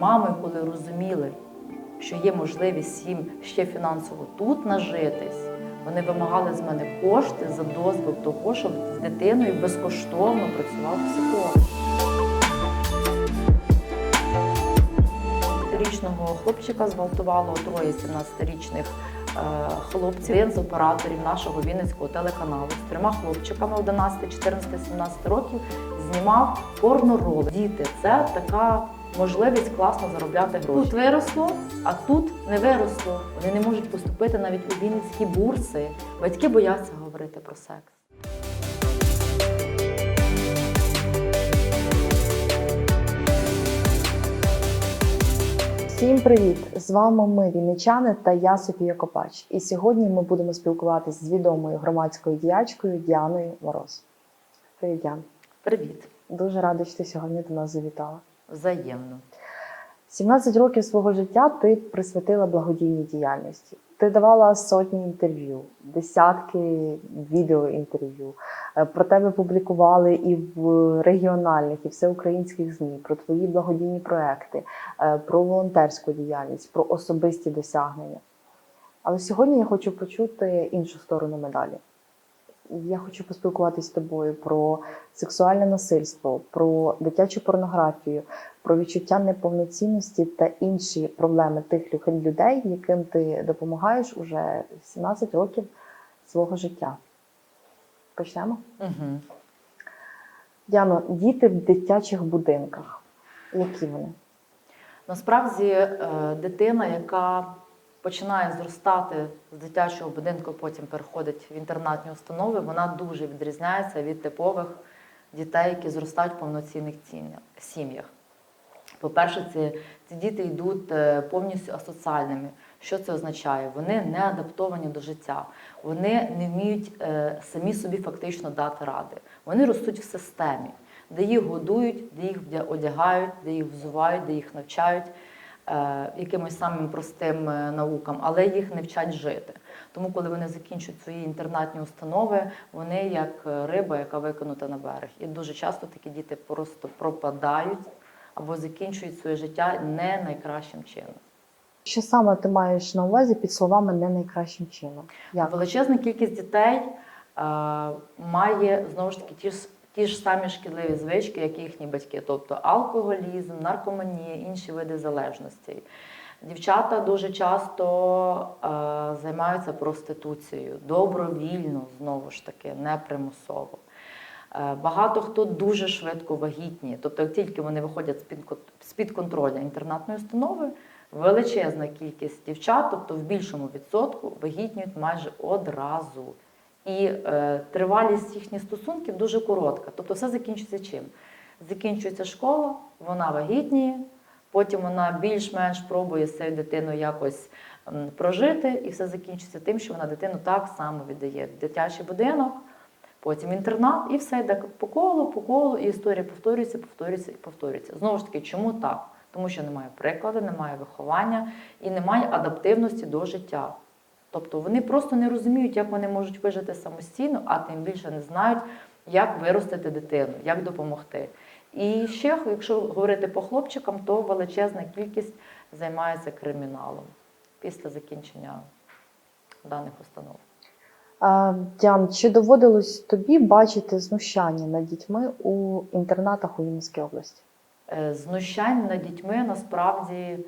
мами, коли розуміли, що є можливість їм ще фінансово тут нажитись, вони вимагали з мене кошти за дозвіл того, щоб з дитиною безкоштовно працював психолог. Річного хлопчика зґвалтувало троє 17-річних е, хлопців. Один з операторів нашого Вінницького телеканалу з трьома хлопчиками 11, 14, 17 років знімав порноролик. Діти це така можливість класно заробляти гроші. Тут виросло, а тут не виросло. Вони не можуть поступити навіть у Вінницькі бурси. Батьки бояться говорити про секс. Всім привіт! З вами ми, вінничани та я Софія Копач. І сьогодні ми будемо спілкуватися з відомою громадською діячкою Діаною Мороз. Привіт, Діан. Привіт, Дуже рада, що ти сьогодні до нас завітала. Взаємно. 17 років свого життя ти присвятила благодійній діяльності. Ти давала сотні інтерв'ю, десятки відеоінтерв'ю. Е, Про тебе публікували і в регіональних, і всеукраїнських ЗМІ, про твої благодійні проекти, е, про волонтерську діяльність, про особисті досягнення. Але сьогодні я хочу почути іншу сторону медалі. Я хочу поспілкуватися з тобою про сексуальне насильство, про дитячу порнографію, про відчуття неповноцінності та інші проблеми тих людей, яким ти допомагаєш уже 17 років свого життя. Почнемо? Угу. Діано, діти в дитячих будинках. Які вони? Насправді е, дитина, яка починає зростати з дитячого будинку, потім переходить в інтернатні установи, вона дуже відрізняється від типових дітей, які зростають в повноцінних сім'ях. По-перше, ці, ці діти йдуть е, повністю асоціальними. Що це означає? Вони не адаптовані до життя, вони не вміють е, самі собі фактично дати ради. Вони ростуть в системі, де їх годують, де їх одягають, де їх взувають, де їх навчають якимось самим простим е, наукам, але їх не вчать жити. Тому, коли вони закінчують свої інтернатні установи, вони як е, риба, яка викинута на берег. І дуже часто такі діти просто пропадають або закінчують своє життя не найкращим чином. Що саме ти маєш на увазі під словами не найкращим чином? Як? Величезна кількість дітей е, має знову ж таки ті ж, ті ж самі шкідливі звички, як і їхні батьки, тобто алкоголізм, наркоманія, інші види залежностей. Дівчата дуже часто е, займаються проституцією добровільно, знову ж таки, не примусово. Е, Багато хто дуже швидко вагітні, тобто як тільки вони виходять з-під контролю інтернатної установи, величезна кількість дівчат, тобто в більшому відсотку, вагітнюють майже одразу. І е, тривалість їхніх стосунків дуже коротка. Тобто все закінчується чим? Закінчується школа, вона вагітніє, потім вона більш-менш пробує з дитиною якось м, прожити, і все закінчується тим, що вона дитину так само віддає дитячий будинок, потім інтернат, і все йде по колу, по колу, і історія повторюється, повторюється і повторюється. Знову ж таки, чому так? Тому що немає прикладу, немає виховання і немає адаптивності до життя. Тобто вони просто не розуміють, як вони можуть вижити самостійно, а тим більше не знають, як виростити дитину, як допомогти. І ще, якщо говорити по хлопчикам, то величезна кількість займається криміналом після закінчення даних установ. Діан, чи доводилось тобі бачити знущання над дітьми у інтернатах у Вінницькій області? Е, Знущань над дітьми насправді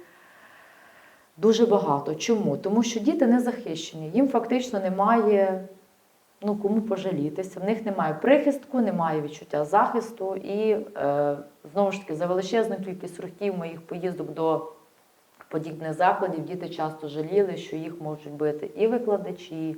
дуже багато. Чому? Тому що діти не захищені, їм фактично немає ну, кому пожалітися, в них немає прихистку, немає відчуття захисту. І е, знову ж таки, за величезну кількість років моїх поїздок до подібних закладів діти часто жаліли, що їх можуть бити і викладачі,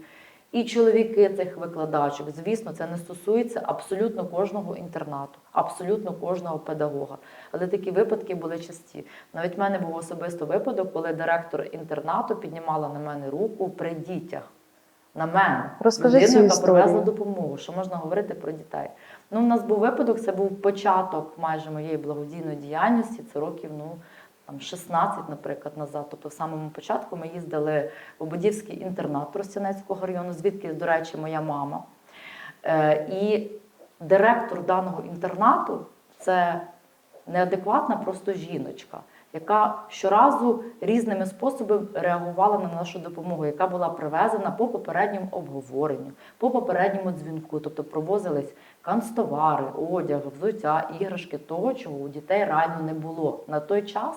і чоловіки цих викладачок. Звісно, це не стосується абсолютно кожного інтернату, абсолютно кожного педагога. Але такі випадки були часті. Навіть в мене був особисто випадок, коли директор інтернату піднімала на мене руку при дітях. На мене Розкажи людину, яка привезла допомогу, що можна говорити про дітей. Ну, у нас був випадок, це був початок майже моєї благодійної діяльності. Це років ну там 16, наприклад, назад. Тобто, в самому початку ми їздили в Ободівський інтернат Тростянецького району, звідки, до речі, моя мама. Е, і директор даного інтернату це неадекватна просто жіночка, яка щоразу різними способами реагувала на нашу допомогу, яка була привезена по попередньому обговоренню, по попередньому дзвінку. Тобто провозились канцтовари, одяг, взуття, іграшки, того, чого у дітей реально не було. На той час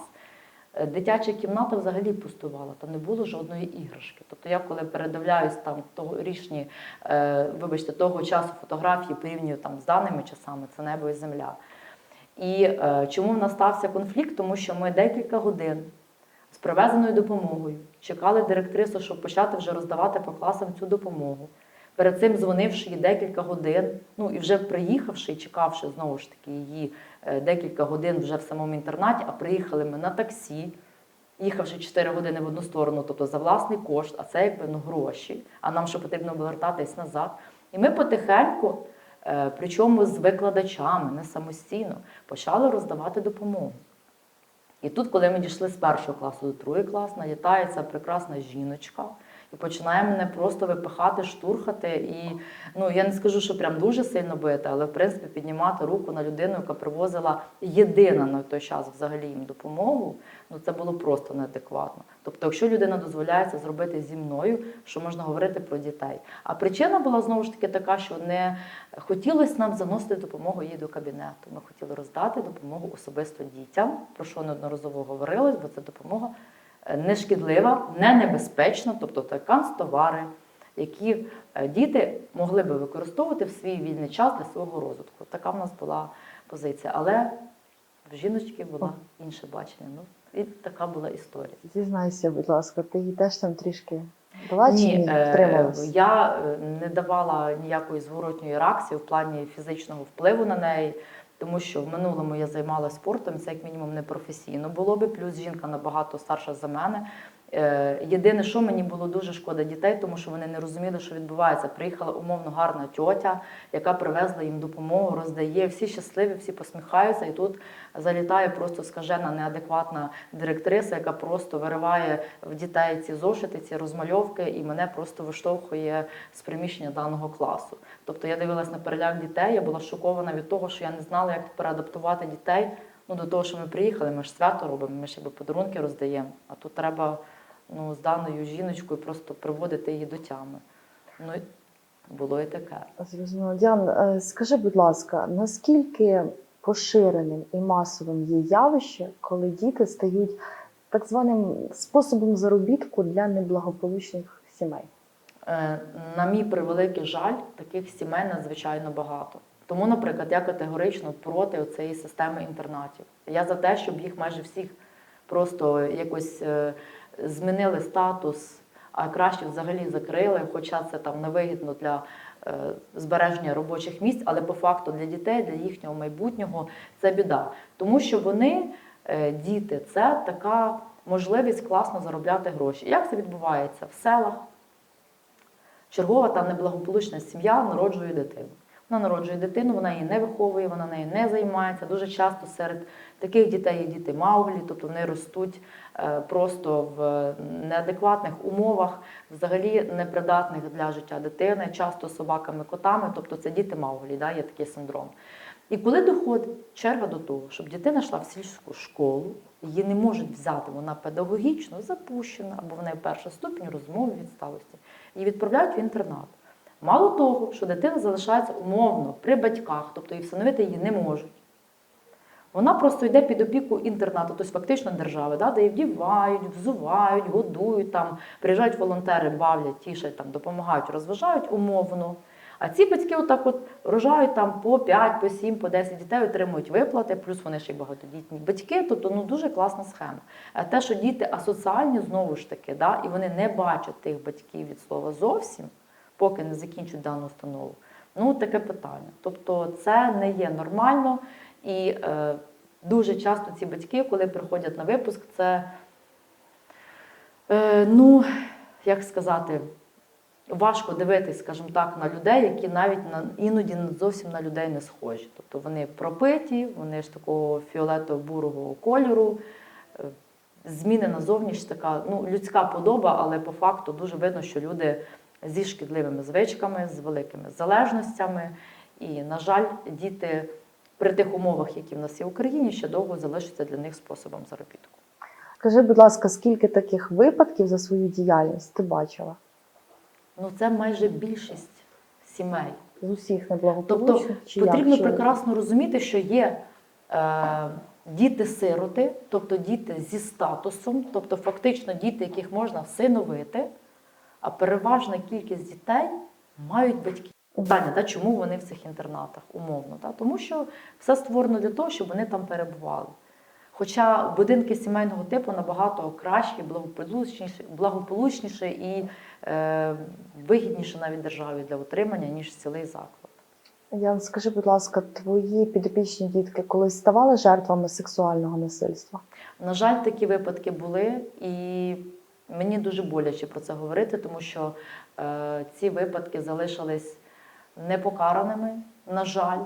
дитяча кімната взагалі пустувала, там не було жодної іграшки. Тобто я коли передивляюсь там тогорічні, е, вибачте, того часу фотографії порівнюю там з даними часами, це небо і земля. І е, чому в нас стався конфлікт? Тому що ми декілька годин з привезеною допомогою чекали директрису, щоб почати вже роздавати по класам цю допомогу. Перед цим дзвонивши їй декілька годин, ну і вже приїхавши чекавши знову ж таки її е, декілька годин вже в самому інтернаті, а приїхали ми на таксі, їхавши 4 години в одну сторону, тобто за власний кошт, а це якби ну, гроші, а нам ще потрібно повертатись назад. І ми потихеньку, е, причому з викладачами, не самостійно, почали роздавати допомогу. І тут, коли ми дійшли з першого класу до другого класу, налітає ця прекрасна жіночка і починає мене просто випихати, штурхати. І ну я не скажу, що прям дуже сильно бити, але в принципі піднімати руку на людину, яка привозила єдина на той час взагалі їм допомогу. Ну це було просто неадекватно. Тобто, якщо людина дозволяє це зробити зі мною, що можна говорити про дітей. А причина була знову ж таки така, що не хотілося нам заносити допомогу їй до кабінету. Ми хотіли роздати допомогу особисто дітям, про що неодноразово говорилось, бо це допомога е, не небезпечна, тобто це канцтовари, які е, діти могли би використовувати в свій вільний час для свого розвитку. Така в нас була позиція. Але в жіночки було інше бачення. Ну, і така була історія. Зізнайся, будь ласка, ти їй теж там трішки дала чи Ні, ні? е, Втрималась? я е, не давала ніякої зворотньої реакції в плані фізичного впливу на неї, тому що в минулому я займалася спортом, це як мінімум не професійно було би. Плюс жінка набагато старша за мене. Е, Єдине, що мені було дуже шкода дітей, тому що вони не розуміли, що відбувається. Приїхала умовно гарна тьотя, яка привезла їм допомогу, роздає. Всі щасливі, всі посміхаються, і тут залітає просто скажена, неадекватна директриса, яка просто вириває в дітей ці зошити, ці розмальовки, і мене просто виштовхує з приміщення даного класу. Тобто я дивилась на переляк дітей, я була шокована від того, що я не знала, як переадаптувати дітей. Ну, до того, що ми приїхали, ми ж свято робимо, ми ж якби подарунки роздаємо. А тут треба ну, з даною жіночкою просто приводити її до тями. Ну, було і таке. Зрозуміло. Діан, е, скажи, будь ласка, наскільки поширеним і масовим є явище, коли діти стають так званим способом заробітку для неблагополучних сімей? Е, На мій превеликий жаль, таких сімей надзвичайно багато. Тому, наприклад, я категорично проти цієї системи інтернатів. Я за те, щоб їх майже всіх просто якось е, змінили статус, а краще взагалі закрили, хоча це там невигідно для е, збереження робочих місць, але по факту для дітей, для їхнього майбутнього це біда. Тому що вони, е, діти, це така можливість класно заробляти гроші. Як це відбувається в селах? Чергова та неблагополучна сім'я народжує дитину. Вона народжує дитину, вона її не виховує, вона нею не займається. Дуже часто серед таких дітей є діти мауглі, тобто вони ростуть е, просто в неадекватних умовах, взагалі непридатних для життя дитини, часто собаками, котами, тобто це діти мауглі, да, є такий синдром. І коли доходить черга до того, щоб дитина йшла в сільську школу, її не можуть взяти, вона педагогічно запущена, або в неї перша ступінь розмови відсталості, її відправляють в інтернат. Мало того, що дитина залишається умовно при батьках, тобто і всиновити її не можуть. Вона просто йде під опіку інтернату, тобто фактично держави, да, де її вдівають, взувають, годують, там, приїжджають волонтери, бавлять, тішать, там, допомагають, розважають умовно. А ці батьки отак от рожають там по 5, по 7, по 10 дітей, отримують виплати, плюс вони ще й багатодітні батьки. Тобто ну, дуже класна схема. А те, що діти асоціальні, знову ж таки, да, і вони не бачать тих батьків від слова зовсім, поки не закінчать дану установу. Ну, таке питання. Тобто це не є нормально. І е, дуже часто ці батьки, коли приходять на випуск, це, е, ну, як сказати, важко дивитись, скажімо так, на людей, які навіть на, іноді зовсім на людей не схожі. Тобто вони пропиті, вони ж такого фіолетово-бурого кольору. е, Змінена зовність така ну, людська подоба, але по факту дуже видно, що люди зі шкідливими звичками, з великими залежностями. І, на жаль, діти при тих умовах, які в нас є в Україні, ще довго залишаться для них способом заробітку. Скажи, будь ласка, скільки таких випадків за свою діяльність ти бачила? Ну це майже більшість сімей. З усіх Тобто неблагополучних? чи як? потрібно Чи- прекрасно розуміти, що є е, діти-сироти, тобто діти зі статусом, тобто фактично діти, яких можна всиновити, а переважна кількість дітей мають батьків. Питання, да, чому вони в цих інтернатах, умовно. Да? Тому що все створено для того, щоб вони там перебували. Хоча будинки сімейного типу набагато кращі, благополучніші, благополучніші і е, вигідніше навіть державі для утримання, ніж цілий заклад. Ян, скажи, будь ласка, твої підопічні дітки колись ставали жертвами сексуального насильства? На жаль, такі випадки були, і мені дуже боляче про це говорити, тому що е, ці випадки залишились непокараними, на жаль.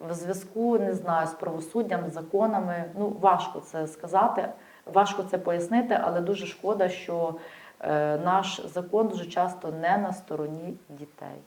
В зв'язку не знаю з правосуддям, з законами. Ну важко це сказати, важко це пояснити, але дуже шкода, що е, наш закон дуже часто не на стороні дітей.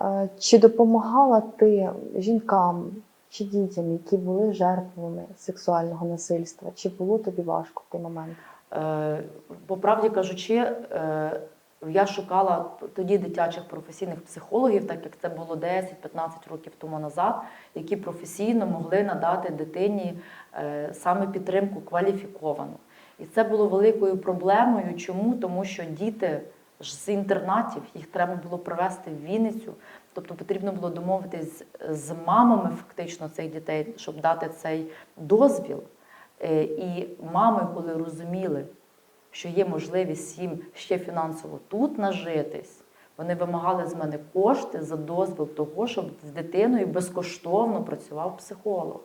Е, Чи допомагала ти жінкам чи дітям, які були жертвами сексуального насильства? Чи було тобі важко в той момент? Е, По правді кажучи, е, я шукала тоді дитячих професійних психологів, так як це було 10-15 років тому назад, які професійно могли надати дитині е, саме підтримку кваліфіковану. І це було великою проблемою. Чому? Тому що діти з інтернатів їх треба було привезти в Вінницю. Тобто потрібно було домовитись з мамами фактично цих дітей, щоб дати цей дозвіл. Е, І мами, коли розуміли, що є можливість їм ще фінансово тут нажитись, вони вимагали з мене кошти за дозвіл того, щоб з дитиною безкоштовно працював психолог.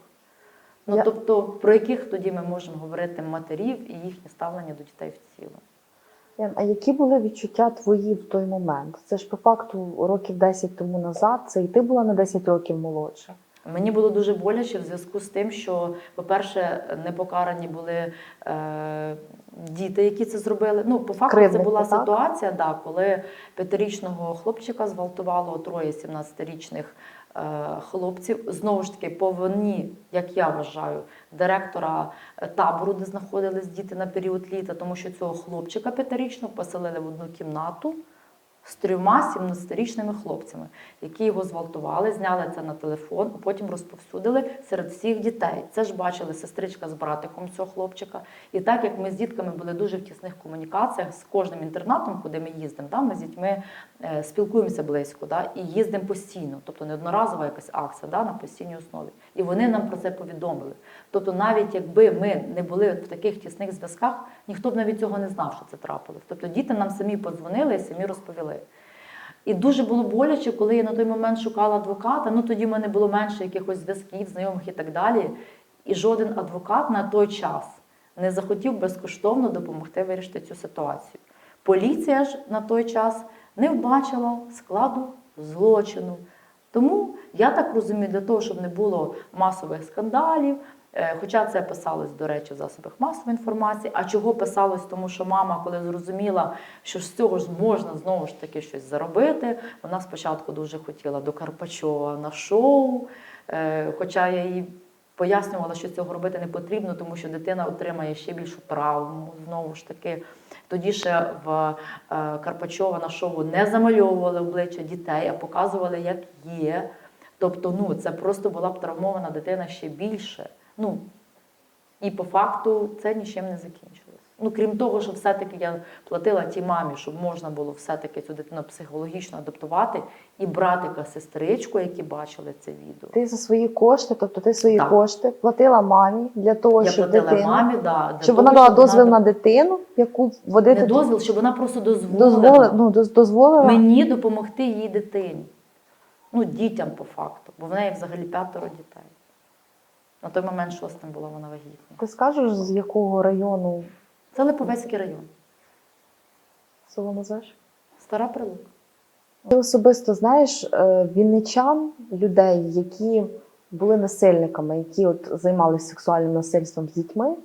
Ну Я- тобто, про яких тоді ми можемо говорити матерів і їхнє ставлення до дітей в цілому? А які були відчуття твої в той момент? Це ж по факту років 10 тому назад, це і ти була на 10 років молодша. Мені було дуже боляче в зв'язку з тим, що, по-перше, непокарані були е, діти, які це зробили. Ну, по факту, це була так? ситуація, да, коли п'ятирічного хлопчика зґвалтувало троє 17-річних е, хлопців. Знову ж таки, по вині, як я вважаю, директора е, табору, де знаходились діти на період літа, тому що цього хлопчика п'ятирічного поселили в одну кімнату з трьома 17-річними хлопцями, які його зґвалтували, зняли це на телефон, а потім розповсюдили серед всіх дітей. Це ж бачили сестричка з братиком цього хлопчика. І так як ми з дітками були дуже в тісних комунікаціях з кожним інтернатом, куди ми їздимо, да, ми з дітьми е, спілкуємося близько да, і їздимо постійно, тобто не одноразова якась акція да, на постійній основі. І вони нам про це повідомили. Тобто, навіть якби ми не були в таких тісних зв'язках, ніхто б навіть цього не знав, що це трапилось. Тобто діти нам самі подзвонили і самі розповіли. І дуже було боляче, коли я на той момент шукала адвоката. Ну тоді в мене було менше якихось зв'язків, знайомих і так далі. І жоден адвокат на той час не захотів безкоштовно допомогти вирішити цю ситуацію. Поліція ж на той час не вбачила складу злочину. Тому я так розумію, для того, щоб не було масових скандалів. е, Хоча це писалось, до речі, в засобах масової інформації. А чого писалось? Тому що мама, коли зрозуміла, що з цього ж можна знову ж таки щось заробити, вона спочатку дуже хотіла до Карпачова на шоу. е, Хоча я їй пояснювала, що цього робити не потрібно, тому що дитина отримає ще більшу травму. Знову ж таки, тоді ще в е, Карпачова на шоу не замальовували обличчя дітей, а показували, як є. Тобто, ну це просто була б травмована дитина ще більше. Ну і по факту це нічим не закінчилось. Ну крім того, що все-таки я платила тій мамі, щоб можна було все-таки цю дитину психологічно адаптувати, і братика, сестричку, які бачили це відео. Ти за свої кошти, тобто ти свої Так. кошти платила мамі для того, Я щоб платила дитина, мамі, да, для щоб того, вона дала дозвіл вона- на дитину, яку водити не дозвіл, щоб вона просто дозволила, дозволила, ну, дозволила. мені допомогти їй дитині. Ну, дітям по факту, бо в неї взагалі п'ятеро дітей. На той момент шостим була вона вагітна. Ти скажеш, з якого району Це Липовецький район, село назвеш? стара прилука. Ти особисто знаєш е, вінничан, людей, які були насильниками, які от займалися сексуальним насильством з дітьми,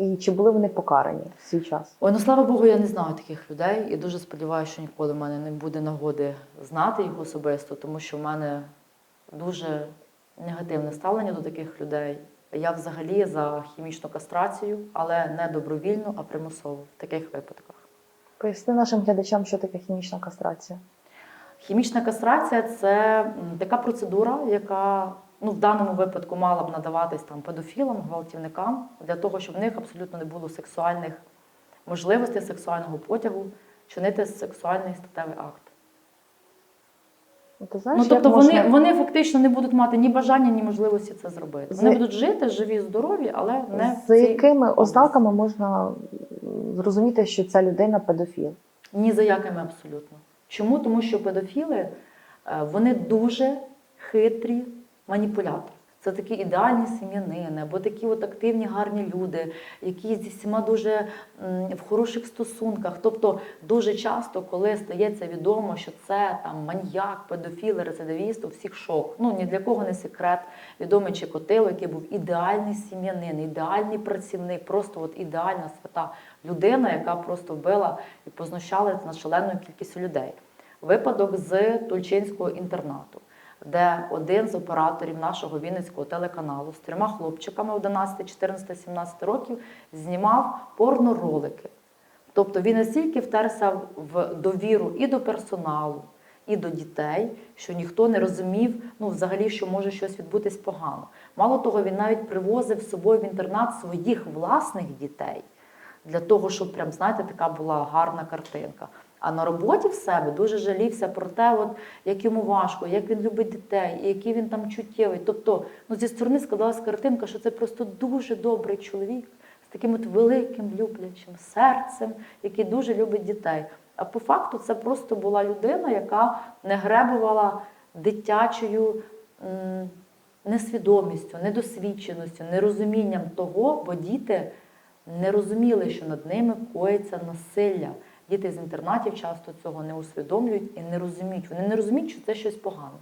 і чи були вони покарані в свій час? Ой, ну слава Богу, я не знаю таких людей і дуже сподіваюся, що ніколи в мене не буде нагоди знати їх особисто, тому що в мене дуже негативне ставлення до таких людей. Я взагалі за хімічну кастрацію, але не добровільну, а примусову в таких випадках. Поясни нашим глядачам, що таке хімічна кастрація. Хімічна кастрація це така процедура, яка ну, в даному випадку мала б надаватись там педофілам, гвалтівникам, для того, щоб в них абсолютно не було сексуальних можливостей, сексуального потягу, чинити сексуальний статевий акт. Ну, Ти знаєш, Ну, тобто як вони, можна- вони фактично не будуть мати ні бажання, ні можливості це зробити. З- Вони будуть жити, живі, здорові, але не За цій якими ознаками можна зрозуміти, що ця людина педофіл? Ні за якими абсолютно. Чому? Тому що педофіли е, вони дуже хитрі маніпулятори. Це такі ідеальні сім'янини, або такі от активні, гарні люди, які зі всіма дуже в хороших стосунках. Тобто, дуже часто, коли стається відомо, що це там маньяк, педофіл, рецидивіст, у всіх шок. Ну ні для кого не секрет. Відомий Чикотило, який був ідеальний сім'янин, ідеальний працівник, просто от ідеальна свята людина, яка просто вбила і познущалася над шаленою кількістю людей. Випадок з Тульчинського інтернату, де один з операторів нашого Вінницького телеканалу з трьома хлопчиками 11, 14, 17 років знімав порноролики. Тобто він настільки втерся в довіру і до персоналу, і до дітей, що ніхто не розумів, ну взагалі, що може щось відбутись погано. Мало того, він навіть привозив з собою в інтернат своїх власних дітей для того, щоб прям знаєте, така була гарна картинка. А на роботі в себе дуже жалівся про те, от, як йому важко, як він любить дітей, і який він там чуттєвий. Тобто, ну зі сторони складалася картинка, що це просто дуже добрий чоловік з таким от великим люблячим серцем, який дуже любить дітей. А по факту це просто була людина, яка не гребувала дитячою м, несвідомістю, недосвідченістю, нерозумінням того, бо діти не розуміли, що над ними коїться насилля. Діти з інтернатів часто цього не усвідомлюють і не розуміють. Вони не розуміють, що це щось погане.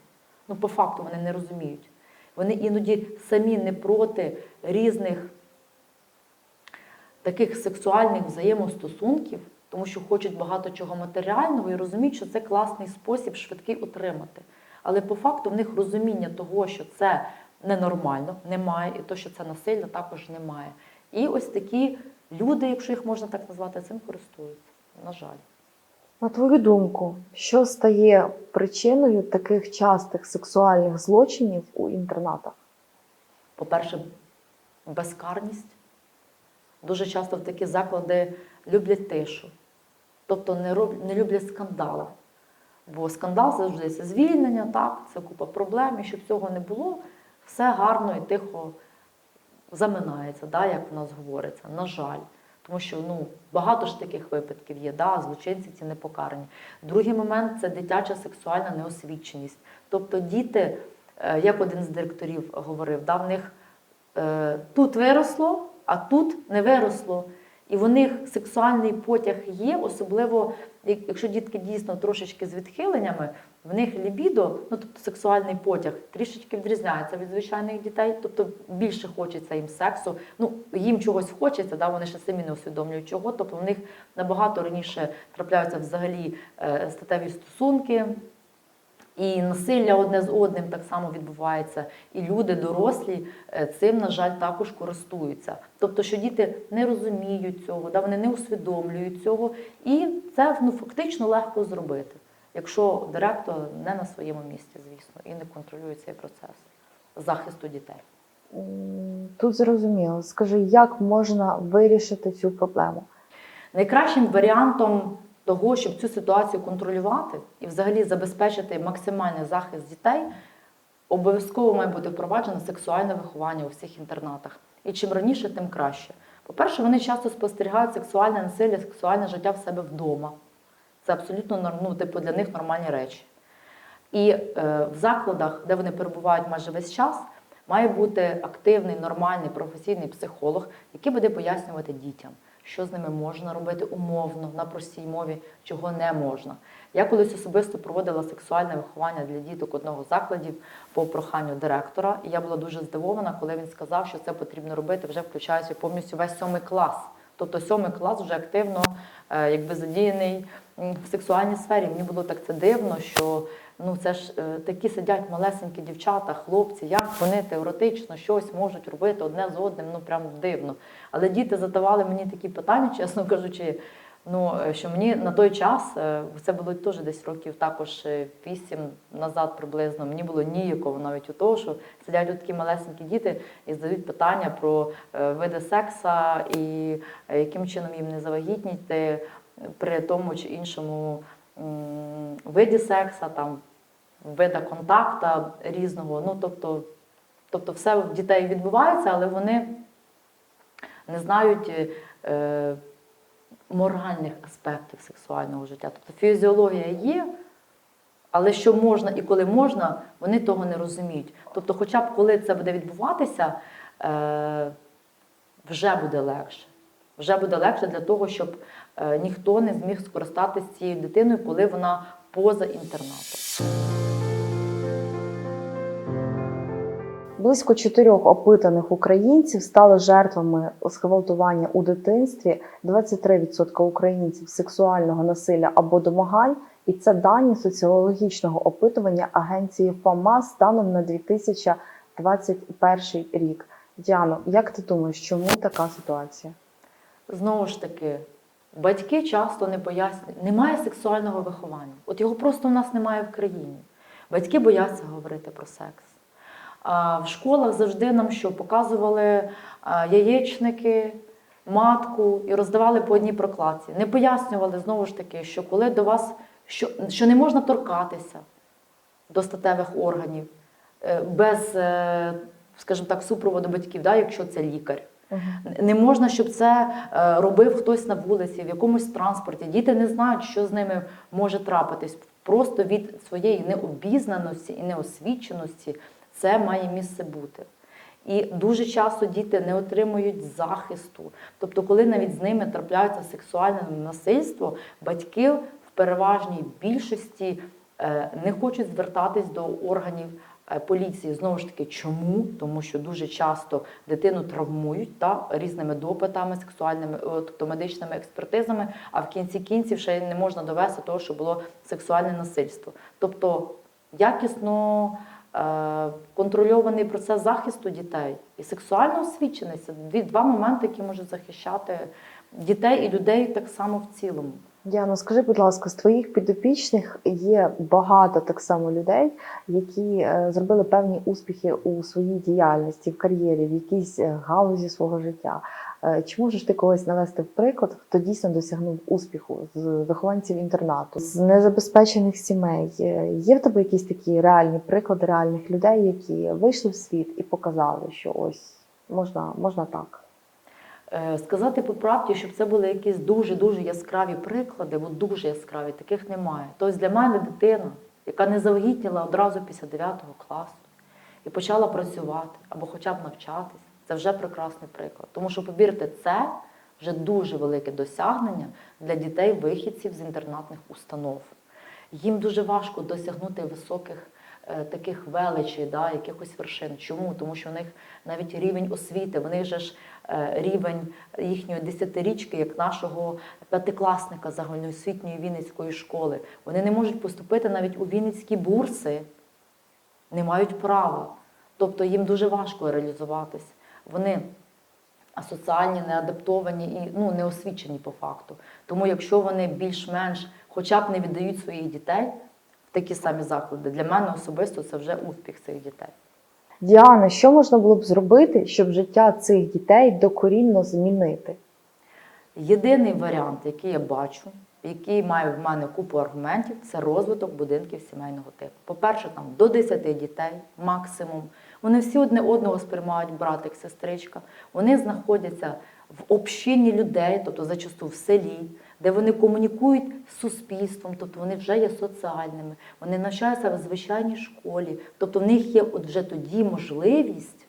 Ну, по факту вони не розуміють. Вони іноді самі не проти різних таких сексуальних взаємостосунків, тому що хочуть багато чого матеріального і розуміють, що це класний спосіб швидкий отримати. Але по факту в них розуміння того, що це ненормально, немає, і то, що це насилля, також немає. І ось такі люди, якщо їх можна так назвати, цим користуються. На жаль. На твою думку, що стає причиною таких частих сексуальних злочинів у інтернатах? По-перше, безкарність. Дуже часто в такі заклади люблять тишу, тобто не, роб... не люблять скандали. Бо скандал завжди це звільнення, так, це купа проблем, і щоб цього не було, все гарно і тихо заминається, да, як у нас говориться, на жаль. Тому що ну, багато ж таких випадків є, да, злочинці ці не покарані. Другий момент це дитяча сексуальна неосвіченість. Тобто діти, е, як один з директорів говорив, да, в них е, тут виросло, а тут не виросло. І в них сексуальний потяг є, особливо якщо дітки дійсно трошечки з відхиленнями, в них лібідо, ну тобто сексуальний потяг, трішечки відрізняється від звичайних дітей, тобто більше хочеться їм сексу. Ну їм чогось хочеться, да, вони ще самі не усвідомлюють чого. Тобто в них набагато раніше трапляються взагалі е, статеві стосунки. І насилля одне з одним так само відбувається. І люди, дорослі, е, цим, на жаль, також користуються. Тобто, що діти не розуміють цього, да, вони не усвідомлюють цього, і це ну, фактично легко зробити, якщо директор не на своєму місці, звісно, і не контролює цей процес захисту дітей. Тут зрозуміло. Скажи, як можна вирішити цю проблему? Найкращим варіантом того, щоб цю ситуацію контролювати і взагалі забезпечити максимальний захист дітей, обов'язково має бути впроваджено сексуальне виховання у всіх інтернатах. І чим раніше, тим краще. По-перше, вони часто спостерігають сексуальне насилля, сексуальне життя в себе вдома. Це абсолютно ну, типу, для них нормальні речі. І е, в закладах, де вони перебувають майже весь час, має бути активний, нормальний, професійний психолог, який буде пояснювати дітям, що з ними можна робити умовно, на простій мові, чого не можна. Я колись особисто проводила сексуальне виховання для діток одного з закладів по проханню директора, і я була дуже здивована, коли він сказав, що це потрібно робити вже включаючи повністю весь сьомий клас. Тобто сьомий клас вже активно е, якби задіяний в сексуальній сфері. Мені було так це дивно, що Ну це ж е, такі сидять малесенькі дівчата, хлопці, як вони теоретично щось можуть робити одне з одним, ну прям дивно. Але діти задавали мені такі питання, чесно кажучи. Ну, е, що мені на той час, е, це було теж десь років також вісім назад приблизно, мені було ніяково навіть у того, що сидять такі малесенькі діти і задають питання про види секса і яким чином їм не завагітніти при тому чи іншому виді секса, там, вида контакта різного. Ну, тобто, тобто все в дітей відбувається, але вони не знають е, моральних аспектів сексуального життя. Тобто фізіологія є, але що можна і коли можна, вони того не розуміють. Тобто, хоча б коли це буде відбуватися, е, вже буде легше. Вже буде легше для того, щоб е, ніхто не зміг скористатися цією дитиною, коли вона поза інтернатом. Близько чотирьох опитаних українців стали жертвами зґвалтування у дитинстві, 23% українців сексуального насилля або домагань. І це дані соціологічного опитування агенції ФАМА станом на 2021 рік. Діано, як ти думаєш, чому така ситуація? Знову ж таки, батьки часто не пояснюють, немає сексуального виховання. От його просто в нас немає в країні. Батьки бояться говорити про секс. А в школах завжди нам що показували яєчники, матку і роздавали по одній прокладці. Не пояснювали знову ж таки, що коли до вас що, що не можна торкатися до статевих органів е, без, е, скажімо так, супроводу батьків, да, якщо це лікар. Не можна, щоб це е, робив хтось на вулиці, в якомусь транспорті. Діти не знають, що з ними може трапитись. Просто від своєї необізнаності і неосвіченості це має місце бути. І дуже часто діти не отримують захисту. Тобто, коли навіть з ними трапляється сексуальне насильство, батьки в переважній більшості е, не хочуть звертатись до органів поліції. Знову ж таки, чому? Тому що дуже часто дитину травмують та, різними допитами, сексуальними, е, тобто медичними експертизами, а в кінці кінців ще не можна довести того, що було сексуальне насильство. Тобто якісно е, контрольований процес захисту дітей і сексуальна освіченість це два моменти, які можуть захищати дітей і людей так само в цілому. Діано, скажи, будь ласка, з твоїх підопічних є багато так само людей, які е, зробили певні успіхи у своїй діяльності, в кар'єрі, в якійсь е, галузі свого життя. Е, Чи можеш ти когось навести в приклад, хто дійсно досягнув успіху з вихованців інтернату, з незабезпечених сімей? Є в тебе якісь такі реальні приклади реальних людей, які вийшли в світ і показали, що ось можна, можна так? Е, Сказати по правді, щоб це були якісь дуже-дуже яскраві приклади, бо дуже яскраві, таких немає. Тобто для мене дитина, яка не завагітніла одразу після 9 класу і почала працювати або хоча б навчатись, це вже прекрасний приклад. Тому що, повірте, це вже дуже велике досягнення для дітей-вихідців з інтернатних установ. Їм дуже важко досягнути високих таких величей, да, якихось вершин. Чому? Тому що у них навіть рівень освіти, вони же ж е, рівень їхньої десятирічки, як нашого п'ятикласника загальноосвітньої Вінницької школи. Вони не можуть поступити навіть у Вінницькі бурси, не мають права. Тобто їм дуже важко реалізуватись. Вони асоціальні, неадаптовані і ну, неосвічені по факту. Тому якщо вони більш-менш хоча б не віддають своїх дітей такі самі заклади, для мене особисто це вже успіх цих дітей. Діана, що можна було б зробити, щоб життя цих дітей докорінно змінити? Єдиний варіант, який я бачу, який має в мене купу аргументів, це розвиток будинків сімейного типу. По-перше, там до 10 дітей максимум. Вони всі одне одного сприймають братик, сестричка. Вони знаходяться в общині людей, тобто зачасту в селі, де вони комунікують з суспільством, тобто вони вже є соціальними, вони навчаються в звичайній школі, тобто в них є от вже тоді можливість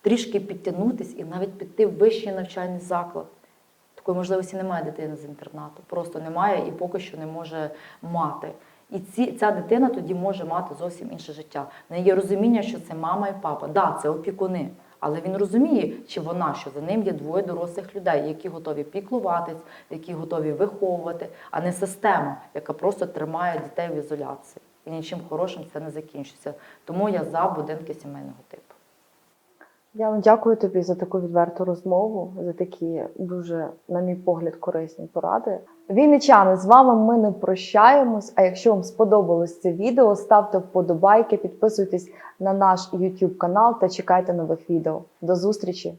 трішки підтягнутися і навіть піти в вищий навчальний заклад. Такої можливості немає дитини з інтернату. Просто немає і поки що не може мати. І ці, ця дитина тоді може мати зовсім інше життя. В неї є розуміння, що це мама і папа. Так, да, це опікуни. Але він розуміє, чи вона, що за ним є двоє дорослих людей, які готові піклуватись, які готові виховувати, а не система, яка просто тримає дітей в ізоляції. і нічим хорошим це не закінчиться. Тому я за будинки сімейного типу. Я вам дякую тобі за таку відверту розмову, за такі дуже, на мій погляд, корисні поради. Вінничани, з вами ми не прощаємось. А якщо вам сподобалось це відео, ставте вподобайки, підписуйтесь на наш YouTube канал та чекайте нових відео. До зустрічі!